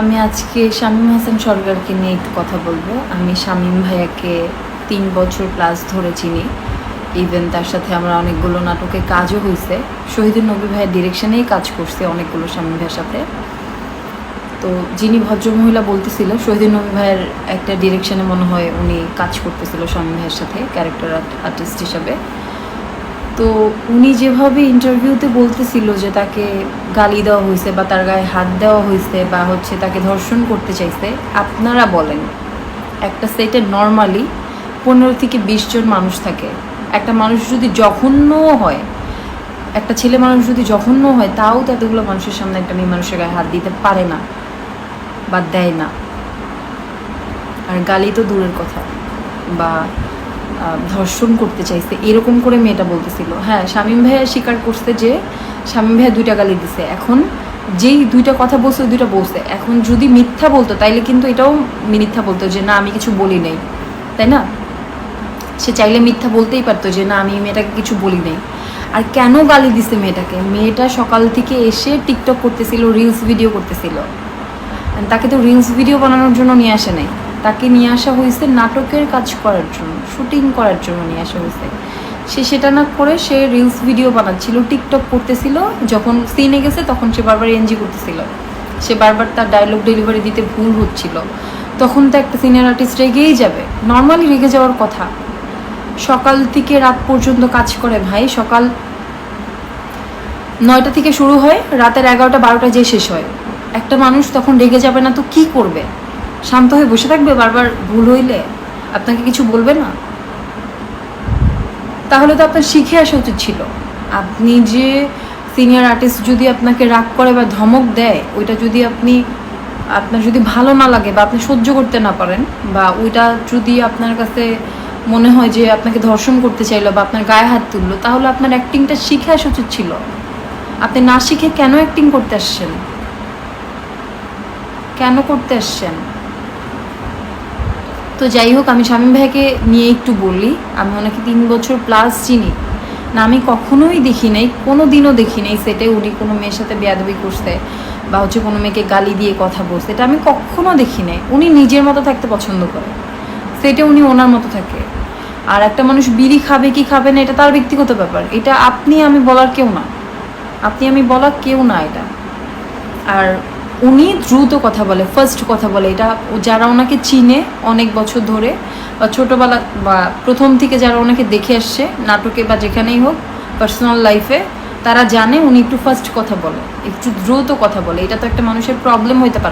আমি আজকে শামীম হাসান সরকারকে নিয়ে একটু কথা বলব। আমি শামীম ভাইয়াকে তিন বছর প্লাস ধরে চিনি। ইভেন তার সাথে আমরা অনেকগুলো নাটকে কাজও হয়েছে শহীদুল নবী ভাইয়ের ডিরেকশনেই কাজ করছে অনেকগুলো শামীম ভাইয়ের সাথে। তো যিনি ভদ্রমহিলা বলতেছিল, শহীদুল নবী ভাইয়ের একটা ডিরেকশনে মনে হয় উনি কাজ করতেছিল শামীম ভাইয়ের সাথে ক্যারেক্টার আর্টিস্ট হিসাবে। তো উনি যেভাবে ইন্টারভিউতে বলতেছিল যে তাকে গালি দেওয়া হয়েছে বা তার গায়ে হাত দেওয়া হয়েছে বা হচ্ছে তাকে ধর্ষণ করতে চাইছে, আপনারা বলেন, একটা সেটে নর্মালি পনেরো থেকে বিশ জন মানুষ থাকে। একটা মানুষ যদি জঘন্যও হয়, একটা ছেলে মানুষ যদি জঘন্য হয়, তাও তো এতগুলো মানুষের সামনে একটা মেয়ে মানুষের গায়ে হাত দিতে পারে না বা দেয় না। আর গালি তো দূরের কথা বা ধর্ষণ করতে চাইছে, এরকম করে মেয়েটা বলতেছিল। হ্যাঁ শামীম ভাইয়া স্বীকার করছে যে শামীম ভাইয়া দুইটা গালি দিছে। এখন যেই দুইটা কথা বলছে, ওই দুইটা বলছে। এখন যদি মিথ্যা বলতো, তাইলে কিন্তু এটাও মিথ্যা বলতো যে, না, আমি কিছু বলি নাই। তাই না? সে চাইলে মিথ্যা বলতেই পারতো যে, না, আমি মেয়েটাকে কিছু বলি নাই। আর কেন গালি দিছে মেয়েটাকে? মেয়েটা সকাল থেকে এসে টিকটক করতেছিল রিলস ভিডিও করতেছিল। তাকে তো রিলস ভিডিও বানানোর জন্য নিয়ে আসে নাই। তাকে নিয়ে আসা হয়েছে নাটকের কাজ করার জন্য, শুটিং করার জন্য নিয়ে আসা হয়েছে। সে সেটা না করে সে রিলস ভিডিও বানাচ্ছিল টিকটক করতেছিল, যখন সিনে গেছে তখন সে বারবার এনজি করতেছিল। সে বারবার তার ডায়লগ ডেলিভারি দিতে ভুল হচ্ছিল। তখন তো একটা সিনিয়র আর্টিস্ট রেগেই যাবে নর্মালি রেগে যাওয়ার কথা। সকাল থেকে রাত পর্যন্ত কাজ করে ভাই, সকাল নয়টা থেকে শুরু হয়, রাতের এগারোটা বারোটা যে শেষ হয়। একটা মানুষ তখন রেগে যাবে না, তো কি করবে? শান্ত হয়ে বসে থাকবে? বারবার ভুল হইলে আপনাকে কিছু বলবে না? তাহলে তো আপনার শিখে আসা উচিত ছিল। আপনি যে সিনিয়র আর্টিস্ট যদি আপনাকে রাগ করে বা ধমক দেয়, ওইটা যদি আপনি, আপনার যদি ভালো না লাগে বা আপনি সহ্য করতে না পারেন বা ওইটা যদি আপনার কাছে মনে হয় যে আপনাকে ধর্ষণ করতে চাইলো বা আপনার গায়ে হাত তুললো, তাহলে আপনার অ্যাক্টিংটা শিখে আসা উচিত ছিল। আপনি না শিখে কেন অ্যাক্টিং করতে আসছেন? কেন করতে আসছেন? তো যাই হোক, আমি শামীম ভাইকে নিয়ে একটু বলি। আমি ওনাকে তিন বছর প্লাস চিনি। না, আমি কখনোই দেখি নাই কোনো দিনও দেখি নাই সেটে উনি কোনো মেয়ের সাথে বেয়াদবি করছে বা হচ্ছে কোনো মেয়েকে গালি দিয়ে কথা বলছে। এটা আমি কখনো দেখি নাই। উনি নিজের মতো থাকতে পছন্দ করে। সেটে উনি ওনার মতো থাকে। আর একটা মানুষ বিড়ি খাবে কি খাবে না, এটা তার ব্যক্তিগত ব্যাপার। এটা আপনি আমি বলার কেউ না। আপনি আমি বলার কেউ না এটা। আর উনি দ্রুত কথা বলে ফার্স্ট কথা বলে। এটা যারা ওনাকে চিনে অনেক বছর ধরে, বা ছোটোবেলা বা প্রথম থেকে যারা ওনাকে দেখে আসছে, নাটকে বা যেখানেই হোক পার্সোনাল লাইফে তারা জানে উনি একটু ফার্স্ট কথা বলে, একটু দ্রুত কথা বলে। এটা তো একটা মানুষের প্রবলেম হইতে পারে।